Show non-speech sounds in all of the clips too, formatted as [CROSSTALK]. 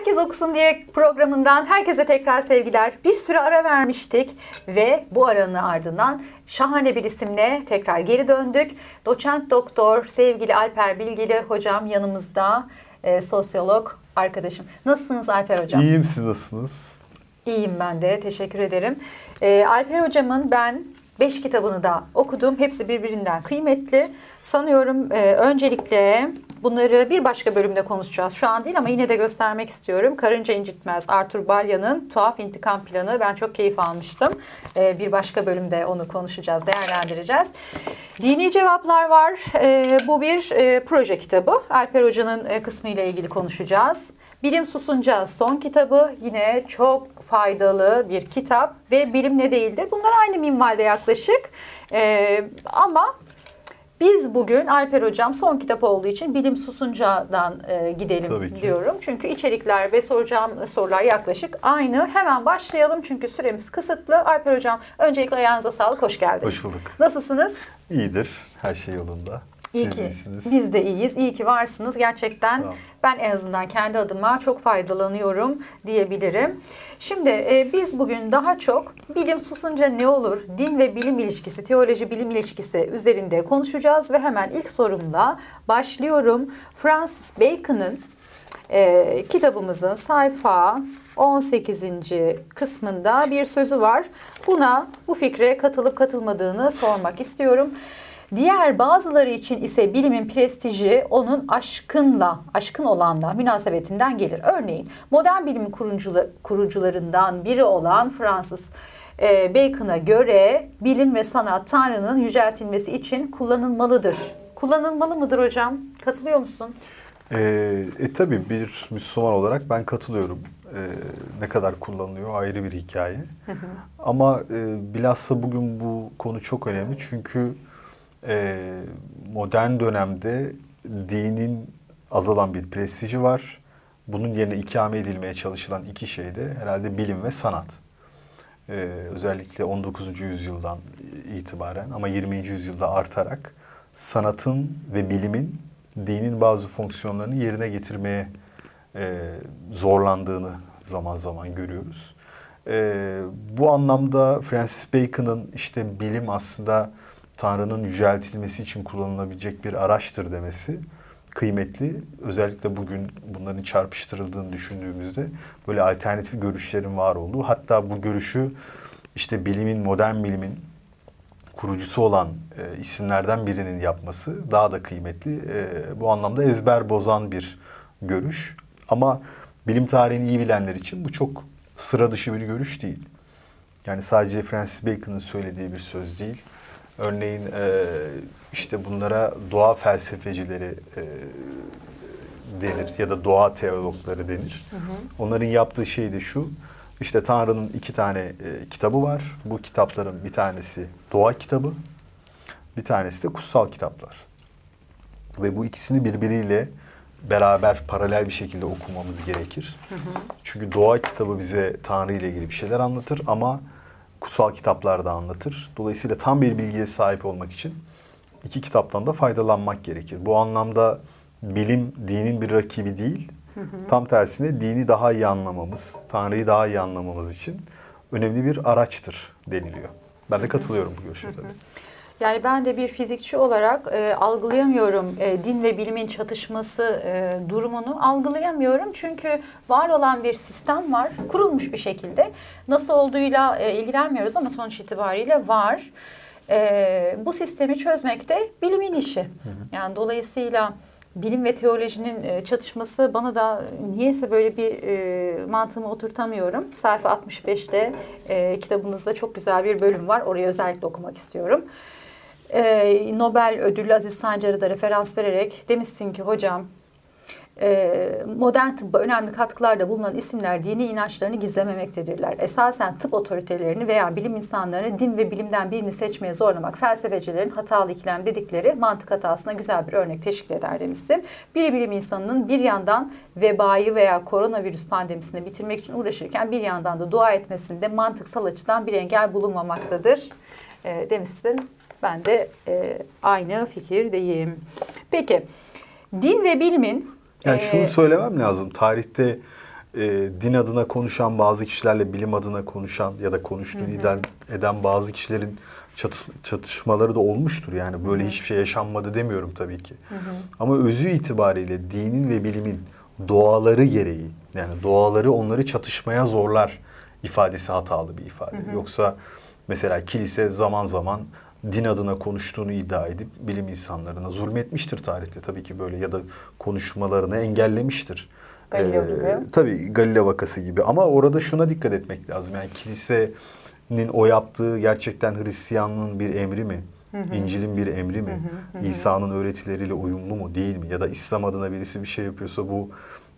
Herkes Okusun diye programından herkese tekrar sevgiler. Bir süre ara vermiştik ve bu aranın ardından şahane bir isimle tekrar geri döndük. Doçent doktor sevgili Alper Bilgili hocam yanımızda e, sosyolog arkadaşım. Nasılsınız Alper hocam? İyiyim siz nasılsınız? İyiyim ben de teşekkür ederim. E, Alper hocamın ben 5 kitabını da okudum. Hepsi birbirinden kıymetli. Sanıyorum e, öncelikle bunları bir başka bölümde konuşacağız. Şu an değil ama yine de göstermek istiyorum. Karınca İncitmez, Arthur Balya'nın Tuhaf İntikam Planı. Ben çok keyif almıştım. E, bir başka bölümde onu konuşacağız, değerlendireceğiz. Dini cevaplar var. E, bu bir e, proje kitabı. Alper Hoca'nın e, kısmı ile ilgili konuşacağız. Bilim Susunca son kitabı yine çok faydalı bir kitap ve bilim ne değildir. Bunlar aynı minvalde yaklaşık Ee, ama biz bugün Alper Hocam son kitap olduğu için Bilim Susunca'dan e, gidelim diyorum. Çünkü içerikler ve soracağım sorular yaklaşık aynı. Hemen başlayalım çünkü süremiz kısıtlı. Alper Hocam öncelikle ayağınıza sağlık, hoş geldiniz. Hoş bulduk. Nasılsınız? İyidir. Her şey yolunda. İyi Siz ki iyisiniz. biz de iyiyiz. İyi ki varsınız. Gerçekten ben en azından kendi adıma çok faydalanıyorum diyebilirim. Şimdi e, biz bugün daha çok bilim susunca ne olur, din ve bilim ilişkisi, teoloji bilim ilişkisi üzerinde konuşacağız ve hemen ilk sorumla başlıyorum. Francis Bacon'ın e, kitabımızın sayfa 18. kısmında bir sözü var. Buna bu fikre katılıp katılmadığını sormak istiyorum. Diğer bazıları için ise bilimin prestiji onun aşkınla, aşkın olanla münasebetinden gelir. Örneğin modern bilimin kurucula- kurucularından biri olan Fransız e, Bacon'a göre bilim ve sanat Tanrı'nın yüceltilmesi için kullanılmalıdır. Kullanılmalı mıdır hocam? Katılıyor musun? Ee, e tabii bir Müslüman olarak ben katılıyorum. Ee, ne kadar kullanılıyor ayrı bir hikaye. Ama e, bilhassa bugün bu konu çok önemli çünkü e, modern dönemde dinin azalan bir prestiji var. Bunun yerine ikame edilmeye çalışılan iki şey de herhalde bilim ve sanat. Ee, özellikle 19. yüzyıldan itibaren ama 20. yüzyılda artarak sanatın ve bilimin dinin bazı fonksiyonlarını yerine getirmeye e, zorlandığını zaman zaman görüyoruz. E, bu anlamda Francis Bacon'ın işte bilim aslında Tanrı'nın yüceltilmesi için kullanılabilecek bir araçtır demesi kıymetli. Özellikle bugün bunların çarpıştırıldığını düşündüğümüzde böyle alternatif görüşlerin var olduğu hatta bu görüşü işte bilimin, modern bilimin kurucusu olan e, isimlerden birinin yapması daha da kıymetli. E, bu anlamda ezber bozan bir görüş. Ama bilim tarihini iyi bilenler için bu çok sıra dışı bir görüş değil. Yani sadece Francis Bacon'ın söylediği bir söz değil. Örneğin e, işte bunlara doğa felsefecileri e, denir ya da doğa teologları denir. Onların yaptığı şey de şu. İşte Tanrı'nın iki tane e, kitabı var. Bu kitapların bir tanesi doğa kitabı, bir tanesi de kutsal kitaplar. Ve bu ikisini birbiriyle beraber paralel bir şekilde okumamız gerekir. Çünkü doğa kitabı bize Tanrı ile ilgili bir şeyler anlatır ama kutsal kitaplar da anlatır. Dolayısıyla tam bir bilgiye sahip olmak için iki kitaptan da faydalanmak gerekir. Bu anlamda bilim dinin bir rakibi değil. Tam tersine dini daha iyi anlamamız, Tanrı'yı daha iyi anlamamız için önemli bir araçtır deniliyor. Ben de katılıyorum bu görüşe tabii. Yani ben de bir fizikçi olarak e, algılayamıyorum e, din ve bilimin çatışması e, durumunu algılayamıyorum. Çünkü var olan bir sistem var, kurulmuş bir şekilde. Nasıl olduğuyla e, ilgilenmiyoruz ama sonuç itibariyle var. E, bu sistemi çözmek de bilimin işi. Yani dolayısıyla bilim ve teolojinin e, çatışması bana da niyeyse böyle bir e, mantığımı oturtamıyorum. Sayfa 65'te e, kitabınızda çok güzel bir bölüm var. Orayı özellikle okumak istiyorum. E, Nobel ödüllü Aziz Sancar'ı da referans vererek demişsin ki hocam e, modern tıbba önemli katkılarda bulunan isimler dini inançlarını gizlememektedirler. Esasen tıp otoritelerini veya bilim insanlarını din ve bilimden birini seçmeye zorlamak felsefecilerin hatalı ikilem dedikleri mantık hatasına güzel bir örnek teşkil eder demişsin. Bir bilim insanının bir yandan vebayı veya koronavirüs pandemisini bitirmek için uğraşırken bir yandan da dua etmesinde mantıksal açıdan bir engel bulunmamaktadır e, demişsin. Ben de e, aynı fikirdeyim. Peki din ve bilimin Yani e, şunu söylemem lazım. Tarihte e, din adına konuşan bazı kişilerle bilim adına konuşan ya da konuştuğunu iddia eden bazı kişilerin çatış- çatışmaları da olmuştur. Yani böyle hiçbir şey yaşanmadı demiyorum tabii ki. Ama özü itibariyle dinin ve bilimin doğaları gereği yani doğaları onları çatışmaya zorlar ifadesi hatalı bir ifade. Yoksa mesela kilise zaman zaman din adına konuştuğunu iddia edip bilim insanlarına zulmetmiştir tarihte tabii ki böyle ya da konuşmalarını engellemiştir. Galileo Ee, gibi. Tabii Galileo vakası gibi ama orada şuna dikkat etmek lazım. Yani kilisenin o yaptığı gerçekten Hristiyanlığın bir emri mi? İncil'in bir emri mi? İsa'nın öğretileriyle uyumlu mu değil mi? Ya da İslam adına birisi bir şey yapıyorsa bu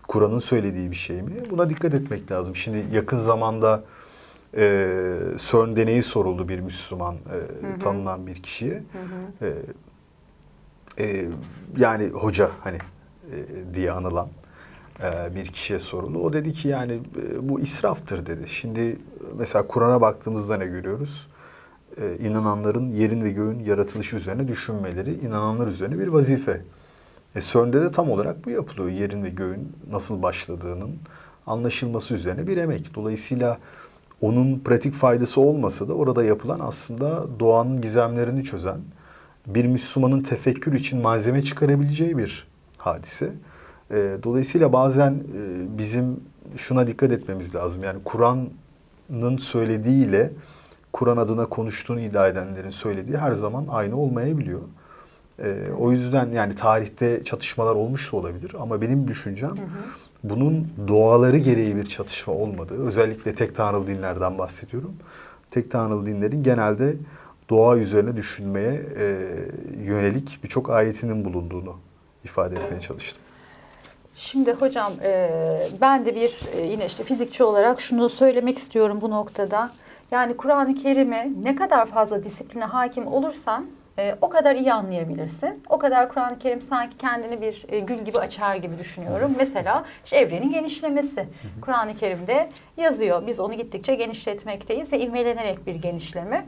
Kur'an'ın söylediği bir şey mi? Buna dikkat etmek lazım. Şimdi yakın zamanda e, CERN deneyi soruldu bir Müslüman e, tanınan bir kişiye. E, e, yani hoca hani e, diye anılan e, bir kişiye soruldu. O dedi ki yani e, bu israftır dedi. Şimdi mesela Kur'an'a baktığımızda ne görüyoruz? E, inananların yerin ve göğün yaratılışı üzerine düşünmeleri inananlar üzerine bir vazife. E, CERN'de de tam olarak bu yapılıyor. Yerin ve göğün nasıl başladığının anlaşılması üzerine bir emek. Dolayısıyla onun pratik faydası olmasa da orada yapılan aslında doğanın gizemlerini çözen, bir Müslümanın tefekkür için malzeme çıkarabileceği bir hadise. E, dolayısıyla bazen e, bizim şuna dikkat etmemiz lazım. Yani Kur'an'ın söylediğiyle Kur'an adına konuştuğunu iddia edenlerin söylediği her zaman aynı olmayabiliyor. E, o yüzden yani tarihte çatışmalar olmuş da olabilir ama benim düşüncem bunun doğaları gereği bir çatışma olmadığı, özellikle tek tanrılı dinlerden bahsediyorum. Tek tanrılı dinlerin genelde doğa üzerine düşünmeye e, yönelik birçok ayetinin bulunduğunu ifade etmeye çalıştım. Şimdi hocam e, ben de bir e, yine işte fizikçi olarak şunu söylemek istiyorum bu noktada. Yani Kur'an-ı Kerim'e ne kadar fazla disipline hakim olursan e, o kadar iyi anlayabilirsin. O kadar Kur'an-ı Kerim sanki kendini bir e, gül gibi açar gibi düşünüyorum. Mesela işte evrenin genişlemesi. Kur'an-ı Kerim'de yazıyor. Biz onu gittikçe genişletmekteyiz ve ivmelenerek bir genişleme.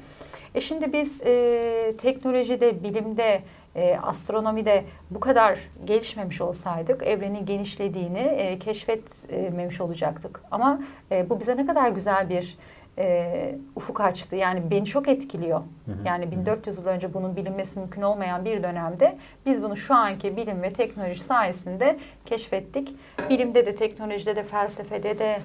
E şimdi biz e, teknolojide, bilimde, e, astronomide bu kadar gelişmemiş olsaydık evrenin genişlediğini e, keşfetmemiş olacaktık. Ama e, bu bize ne kadar güzel bir e, ufuk açtı. Yani beni çok etkiliyor. Yani 1400 yıl önce bunun bilinmesi mümkün olmayan bir dönemde biz bunu şu anki bilim ve teknoloji sayesinde keşfettik. Bilimde de, teknolojide de, felsefede de,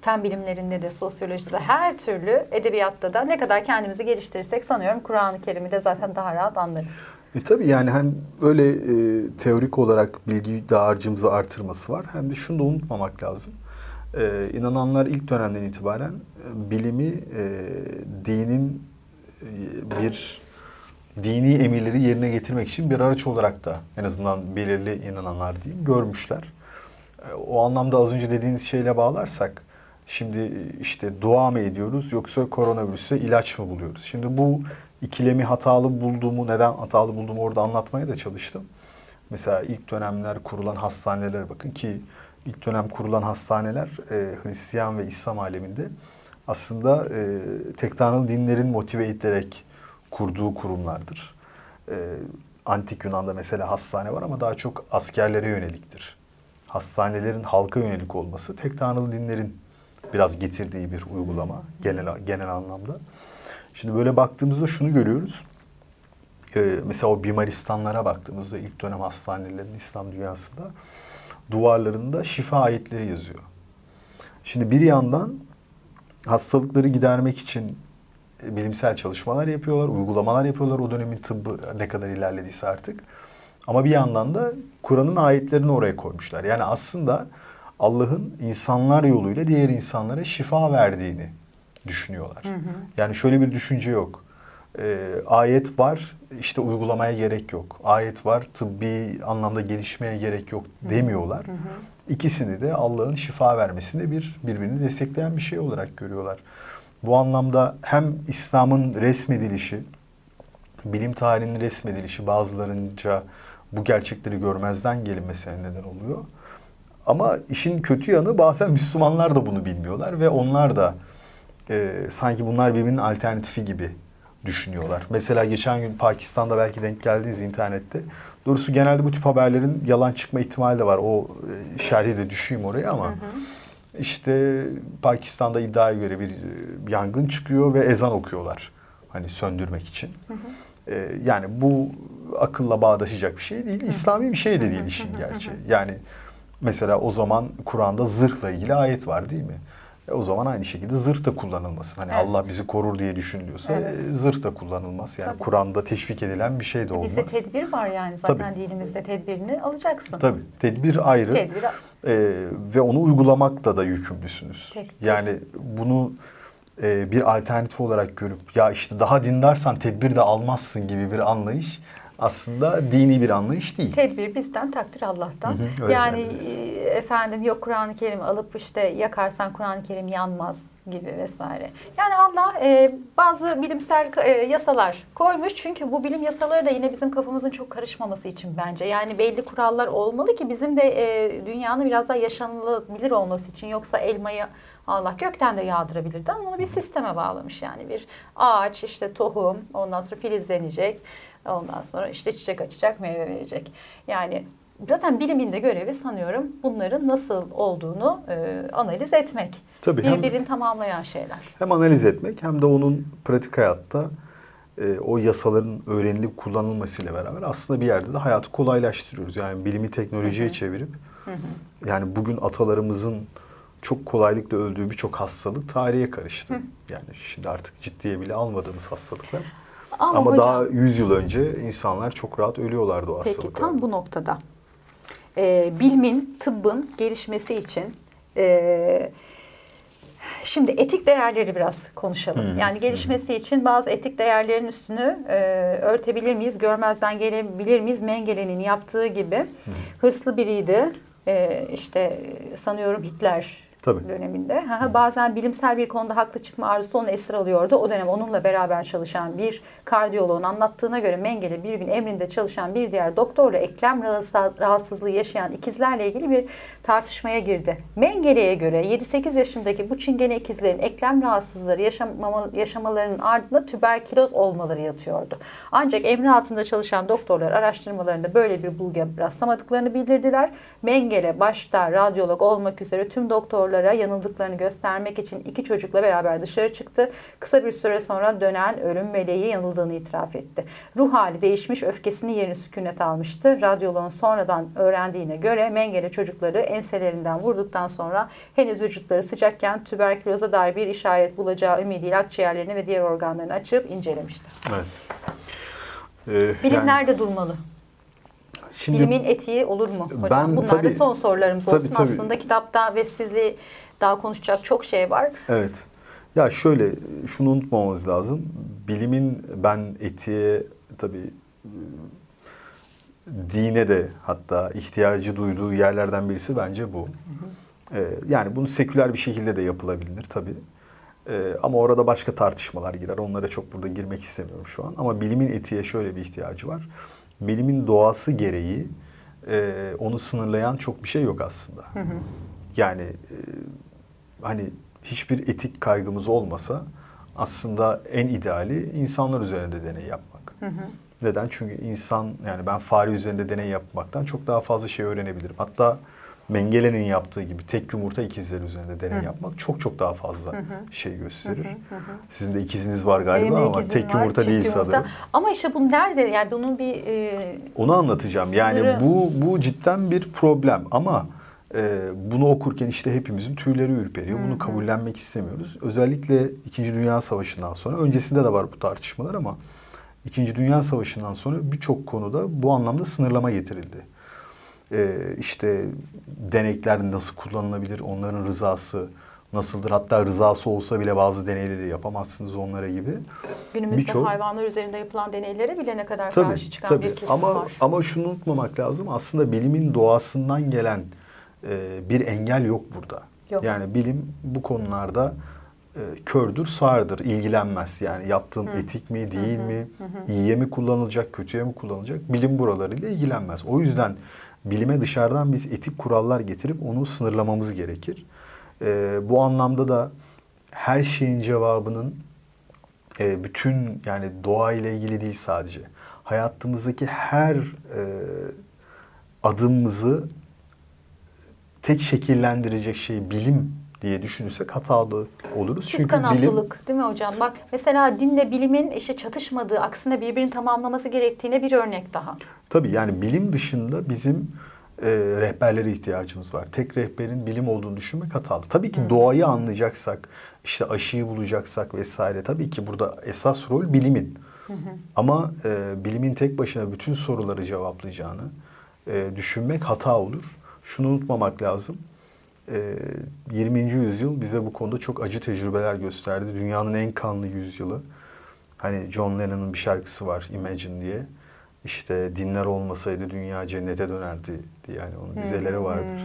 fen bilimlerinde de, sosyolojide de her türlü edebiyatta da ne kadar kendimizi geliştirirsek sanıyorum Kur'an-ı Kerim'i de zaten daha rahat anlarız. E tabii yani hem öyle e, teorik olarak bilgi dağarcığımızı artırması var hem de şunu da unutmamak lazım. E, inananlar ilk dönemden itibaren e, bilimi e, dinin e, bir dini emirleri yerine getirmek için bir araç olarak da en azından belirli inananlar diyeyim görmüşler. E, O anlamda az önce dediğiniz şeyle bağlarsak şimdi işte dua mı ediyoruz yoksa koronavirüse ilaç mı buluyoruz? Şimdi bu ikilemi hatalı bulduğumu, neden hatalı bulduğumu orada anlatmaya da çalıştım. Mesela ilk dönemler kurulan hastanelere bakın ki ilk dönem kurulan hastaneler e, Hristiyan ve İslam aleminde aslında e, tek tanrılı dinlerin motive edilerek kurduğu kurumlardır. E, Antik Yunan'da mesela hastane var ama daha çok askerlere yöneliktir. Hastanelerin halka yönelik olması tek tanrılı dinlerin biraz getirdiği bir uygulama genel genel anlamda. Şimdi böyle baktığımızda şunu görüyoruz. Ee, mesela o bimaristanlara baktığımızda ilk dönem hastanelerin İslam dünyasında duvarlarında şifa ayetleri yazıyor. Şimdi bir yandan hastalıkları gidermek için e, bilimsel çalışmalar yapıyorlar, uygulamalar yapıyorlar o dönemin tıbbı ne kadar ilerlediyse artık. Ama bir yandan da Kur'an'ın ayetlerini oraya koymuşlar. Yani aslında Allah'ın insanlar yoluyla diğer insanlara şifa verdiğini düşünüyorlar. Yani şöyle bir düşünce yok. Ee, ayet var, işte uygulamaya gerek yok. Ayet var, tıbbi anlamda gelişmeye gerek yok demiyorlar. İkisini de Allah'ın şifa vermesinde bir birbirini destekleyen bir şey olarak görüyorlar. Bu anlamda hem İslam'ın resmedilişi, bilim tarihinin resmedilişi bazılarınca bu gerçekleri görmezden gelinmesine neden oluyor. Ama işin kötü yanı bazen Müslümanlar da bunu bilmiyorlar ve onlar da e, sanki bunlar birbirinin alternatifi gibi düşünüyorlar. Mesela geçen gün Pakistan'da belki denk geldiniz internette. Doğrusu genelde bu tip haberlerin yalan çıkma ihtimali de var. O e, şerhi de düşeyim oraya ama işte Pakistan'da iddiaya göre bir e, yangın çıkıyor ve ezan okuyorlar. Hani söndürmek için. E, yani bu akılla bağdaşacak bir şey değil. İslami bir şey de değil işin gerçeği. Yani mesela o zaman Kur'an'da zırhla ilgili ayet var değil mi? E o zaman aynı şekilde zırh da kullanılmasın. Hani Evet. Allah bizi korur diye düşünülüyorsa Evet. e, zırh da kullanılmaz. Yani. Kur'an'da teşvik edilen bir şey de olmaz. Bizde tedbir var yani zaten Tabii. dinimizde tedbirini alacaksın. Tabii. Tedbir ayrı. Tedbir Ee, ve onu uygulamakla da yükümlüsünüz. Tek- Yani bunu e, bir alternatif olarak görüp ya işte daha dindarsan tedbir de almazsın gibi bir anlayış aslında dini bir anlayış değil. Tedbir bizden, takdir Allah'tan. Hı hı, yani e, efendim yok Kur'an-ı Kerim alıp işte yakarsan Kur'an-ı Kerim yanmaz gibi vesaire. Yani Allah e, bazı bilimsel e, yasalar koymuş. Çünkü bu bilim yasaları da yine bizim kafamızın çok karışmaması için bence. Yani belli kurallar olmalı ki bizim de e, dünyanın biraz daha yaşanılabilir olması için. Yoksa elmayı Allah gökten de yağdırabilirdi ama onu bir sisteme bağlamış. Yani bir ağaç, işte tohum, ondan sonra filizlenecek. Ondan sonra işte çiçek açacak, meyve verecek. Yani zaten bilimin de görevi sanıyorum bunların nasıl olduğunu e, analiz etmek. Tabii hem, Birbirini tamamlayan şeyler. hem analiz etmek hem de onun pratik hayatta e, o yasaların öğrenilip kullanılmasıyla beraber aslında bir yerde de hayatı kolaylaştırıyoruz. Yani bilimi teknolojiye çevirip yani bugün atalarımızın çok kolaylıkla öldüğü birçok hastalık tarihe karıştı. Yani şimdi artık ciddiye bile almadığımız hastalıklar. Ama, Ama, hocam, daha 100 yıl önce insanlar çok rahat ölüyorlardı o peki hastalıklardan. tam bu noktada e, bilimin, tıbbın gelişmesi için e, Şimdi etik değerleri biraz konuşalım. Yani gelişmesi için bazı etik değerlerin üstünü e, örtebilir miyiz, görmezden gelebilir miyiz? Mengele'nin yaptığı gibi hırslı biriydi. E, işte sanıyorum Hitler Tabii. döneminde. Ha, ha, Bazen bilimsel bir konuda haklı çıkma arzusu onu esir alıyordu. O dönem onunla beraber çalışan bir kardiyoloğun anlattığına göre Mengele bir gün emrinde çalışan bir diğer doktorla eklem rahatsız- rahatsızlığı yaşayan ikizlerle ilgili bir tartışmaya girdi. Mengele'ye göre 7-8 yaşındaki bu çingene ikizlerin eklem rahatsızlıkları yaşamama, yaşamalarının ardında tüberküloz olmaları yatıyordu. Ancak emri altında çalışan doktorlar araştırmalarında böyle bir bulguya rastlamadıklarını bildirdiler. Mengele başta radyolog olmak üzere tüm doktorlara yanıldıklarını göstermek için iki çocukla beraber dışarı çıktı. Kısa bir süre sonra dönen ölüm meleği yanıldığını itiraf etti. Ruh hali değişmiş, öfkesini yerini sükunet almıştı. Radyoloğun sonradan öğrendiğine göre Mengele çocukları enselerinden vurduktan sonra henüz vücutları sıcakken tüberküloza dair bir işaret bulacağı ümidiyle akciğerlerini ve diğer organlarını açıp incelemişti. Evet. Ee, Bilim yani nerede durmalı? Şimdi Bilimin etiği olur mu hocam? Ben Bunlar tabii- da son sorularımız tabii, olsun. tabii. Aslında kitapta ve sizle daha konuşacak çok şey var. Evet. Ya şöyle şunu unutmamamız lazım. Bilimin ben etiğe tabii e, dine de hatta ihtiyacı duyduğu yerlerden birisi bence bu. Ee, yani bunu seküler bir şekilde de yapılabilir tabii. Ee, ama orada başka tartışmalar girer. Onlara çok burada girmek istemiyorum şu an. Ama bilimin etiğe şöyle bir ihtiyacı var. Bilimin doğası gereği e, onu sınırlayan çok bir şey yok aslında. Yani e, hani hiçbir etik kaygımız olmasa aslında en ideali insanlar üzerinde deney yapmak. Neden? Çünkü insan yani ben fare üzerinde deney yapmaktan çok daha fazla şey öğrenebilirim. Hatta Mengele'nin yaptığı gibi tek yumurta ikizler üzerinde deney yapmak çok çok daha fazla şey gösterir. Sizin de ikiziniz var galiba Benim ama tek var, yumurta değil yumurta. sanırım. Ama işte bu nerede? Yani bunun bir e, Onu anlatacağım. Yani Sınırı- bu bu cidden bir problem ama e, bunu okurken işte hepimizin tüyleri ürperiyor. Bunu kabullenmek istemiyoruz. Özellikle İkinci Dünya Savaşı'ndan sonra öncesinde de var bu tartışmalar ama İkinci Dünya Savaşı'ndan sonra birçok konuda bu anlamda sınırlama getirildi. E, işte denekler nasıl kullanılabilir, onların rızası nasıldır? Hatta rızası olsa bile bazı deneyleri yapamazsınız onlara gibi. günümüzde Birçok- hayvanlar üzerinde yapılan deneylere bile ne kadar Tabii, karşı çıkan tabii. bir kesim ama, var. Ama şunu unutmamak lazım. Aslında bilimin doğasından gelen e, bir engel yok burada. Yok. Yani bilim bu konularda e, kördür, sağırdır, ilgilenmez. Yani yaptığın etik mi, değil mi, iyiye mi kullanılacak, kötüye mi kullanılacak? Bilim buralarıyla ilgilenmez. O yüzden bilime dışarıdan biz etik kurallar getirip onu sınırlamamız gerekir. E, bu anlamda da her şeyin cevabının e, bütün yani doğa ile ilgili değil sadece. Hayatımızdaki her e, adımımızı tek şekillendirecek şey bilim diye düşünürsek hatalı oluruz. Çünkü bilim Kıskançlılık değil mi hocam? Bak mesela dinle bilimin işte çatışmadığı, aksine birbirini tamamlaması gerektiğine bir örnek daha. tabii yani bilim dışında bizim e, rehberlere ihtiyacımız var. Tek rehberin bilim olduğunu düşünmek hatalı. Tabii ki doğayı anlayacaksak, işte aşıyı bulacaksak vesaire tabii ki burada esas rol bilimin. Ama e, bilimin tek başına bütün soruları cevaplayacağını e, düşünmek hata olur. Şunu unutmamak lazım. E, 20. yüzyıl bize bu konuda çok acı tecrübeler gösterdi. Dünyanın en kanlı yüzyılı. Hani John Lennon'ın bir şarkısı var Imagine diye. İşte dinler olmasaydı dünya cennete dönerdi diye yani onun dizeleri vardır.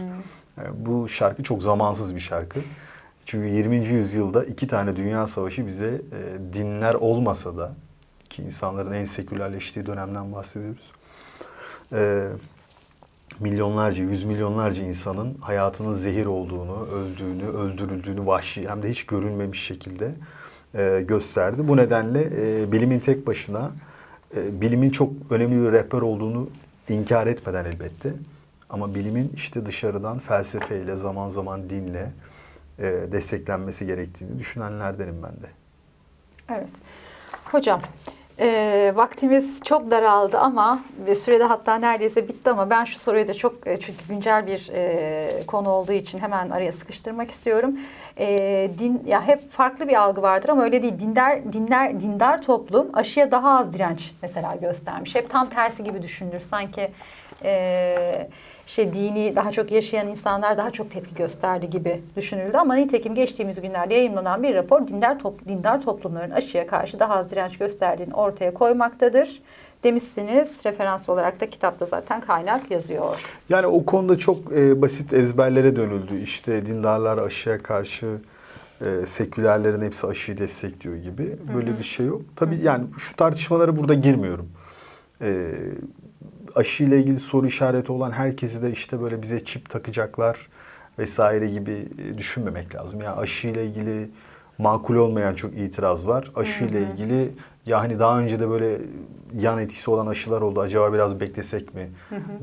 Yani bu şarkı çok zamansız bir şarkı. Çünkü 20. yüzyılda iki tane dünya savaşı bize e, dinler olmasa da ki insanların en sekülerleştiği dönemden bahsediyoruz. E, milyonlarca, yüz milyonlarca insanın hayatının zehir olduğunu, öldüğünü, öldürüldüğünü vahşi hem de hiç görülmemiş şekilde e, gösterdi. Bu nedenle e, bilimin tek başına e, bilimin çok önemli bir rehber olduğunu inkar etmeden elbette. Ama bilimin işte dışarıdan felsefeyle, zaman zaman dinle e, desteklenmesi gerektiğini düşünenlerdenim ben de. Evet. Hocam e, vaktimiz çok daraldı ama ve sürede hatta neredeyse bitti ama ben şu soruyu da çok e, çünkü güncel bir e, konu olduğu için hemen araya sıkıştırmak istiyorum. E, din ya hep farklı bir algı vardır ama öyle değil. Dindar dinler dindar toplum aşıya daha az direnç mesela göstermiş. Hep tam tersi gibi düşünülür sanki. E, şey dini daha çok yaşayan insanlar daha çok tepki gösterdi gibi düşünüldü ama nitekim geçtiğimiz günlerde yayınlanan bir rapor dindar, top, dindar toplumların aşıya karşı daha az direnç gösterdiğini ortaya koymaktadır. Demişsiniz referans olarak da kitapta zaten kaynak yazıyor. Yani o konuda çok e, basit ezberlere dönüldü. İşte dindarlar aşıya karşı e, sekülerlerin hepsi aşıyı destekliyor gibi. Böyle bir şey yok. Tabii yani şu tartışmalara burada girmiyorum. E, aşı ile ilgili soru işareti olan herkesi de işte böyle bize çip takacaklar vesaire gibi e, düşünmemek lazım. Yani aşı ile ilgili makul olmayan çok itiraz var. Aşı ile ilgili ya hani daha önce de böyle yan etkisi olan aşılar oldu. Acaba biraz beklesek mi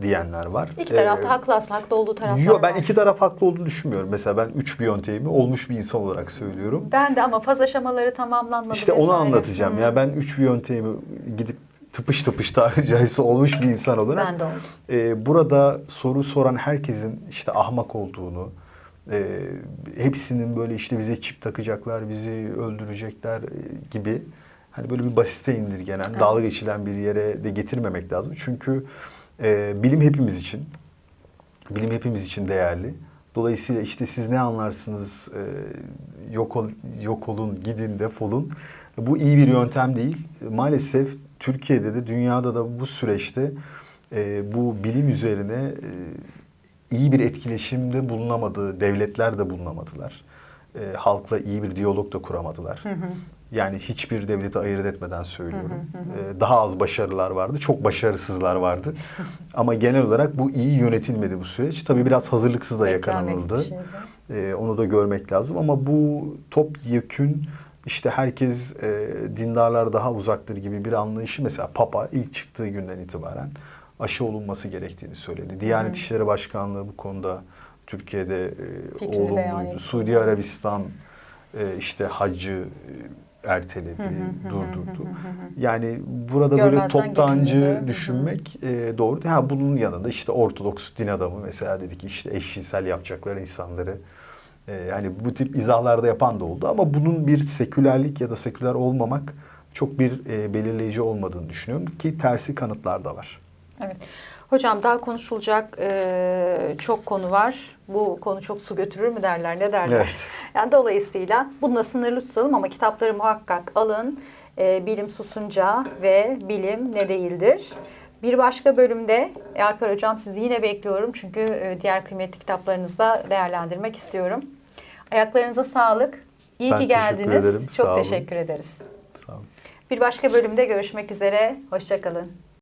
diyenler var. İki tarafta Ee, haklı aslında haklı olduğu taraflar Yok ben var. iki taraf haklı olduğunu düşünmüyorum. Mesela ben üç biyonteğimi olmuş bir insan olarak söylüyorum. Ben de ama faz aşamaları tamamlanmadı. İşte onu vesaire. anlatacağım. Hı. Ya ben üç biyonteğimi gidip tıpış tıpış tabiri caizse olmuş bir insan olarak. Ben de oldum. e, burada soru soran herkesin işte ahmak olduğunu, e, hepsinin böyle işte bize çip takacaklar, bizi öldürecekler e, gibi hani böyle bir basite indirgenen, Evet. dalga geçilen bir yere de getirmemek lazım. Çünkü e, bilim hepimiz için, bilim hepimiz için değerli. Dolayısıyla işte siz ne anlarsınız, e, yok, ol, yok olun, gidin, defolun. Bu iyi bir yöntem değil. Maalesef Türkiye'de de dünyada da bu süreçte e, bu bilim üzerine e, iyi bir etkileşimde bulunamadı, devletler de bulunamadılar. E, halkla iyi bir diyalog da kuramadılar. Yani hiçbir devleti ayırt etmeden söylüyorum. E, daha az başarılar vardı, çok başarısızlar vardı. [LAUGHS] Ama genel olarak bu iyi yönetilmedi bu süreç. Tabii biraz hazırlıksız da yakalanıldı. Ee, onu da görmek lazım ama bu top yekün işte herkes e, dindarlar daha uzaktır gibi bir anlayışı mesela Papa ilk çıktığı günden itibaren aşı olunması gerektiğini söyledi. Diyanet İşleri Başkanlığı bu konuda Türkiye'de e, olumluydu. Suudi Arabistan e, işte haccı e, erteledi, durdurdu. Yani burada böyle Görmezden toptancı gelindi. Hı hı. düşünmek e, doğru. Ha bunun yanında işte Ortodoks din adamı mesela dedi ki işte eşcinsel yapacaklar insanları. E, yani bu tip izahlarda yapan da oldu ama bunun bir sekülerlik ya da seküler olmamak çok bir e, belirleyici olmadığını düşünüyorum ki tersi kanıtlar da var. Evet. Hocam daha konuşulacak e, çok konu var. Bu konu çok su götürür mü derler ne derler. Evet. [LAUGHS] Yani dolayısıyla bununla sınırlı tutalım ama kitapları muhakkak alın. E, bilim susunca ve bilim ne değildir. Bir başka bölümde Alper Hocam sizi yine bekliyorum. Çünkü e, diğer kıymetli kitaplarınızı da değerlendirmek istiyorum. Ayaklarınıza sağlık. İyi Ben ki teşekkür geldiniz. ederim. Çok Sağ olun. teşekkür ederiz. Sağ olun. Bir başka bölümde görüşmek üzere. Hoşçakalın.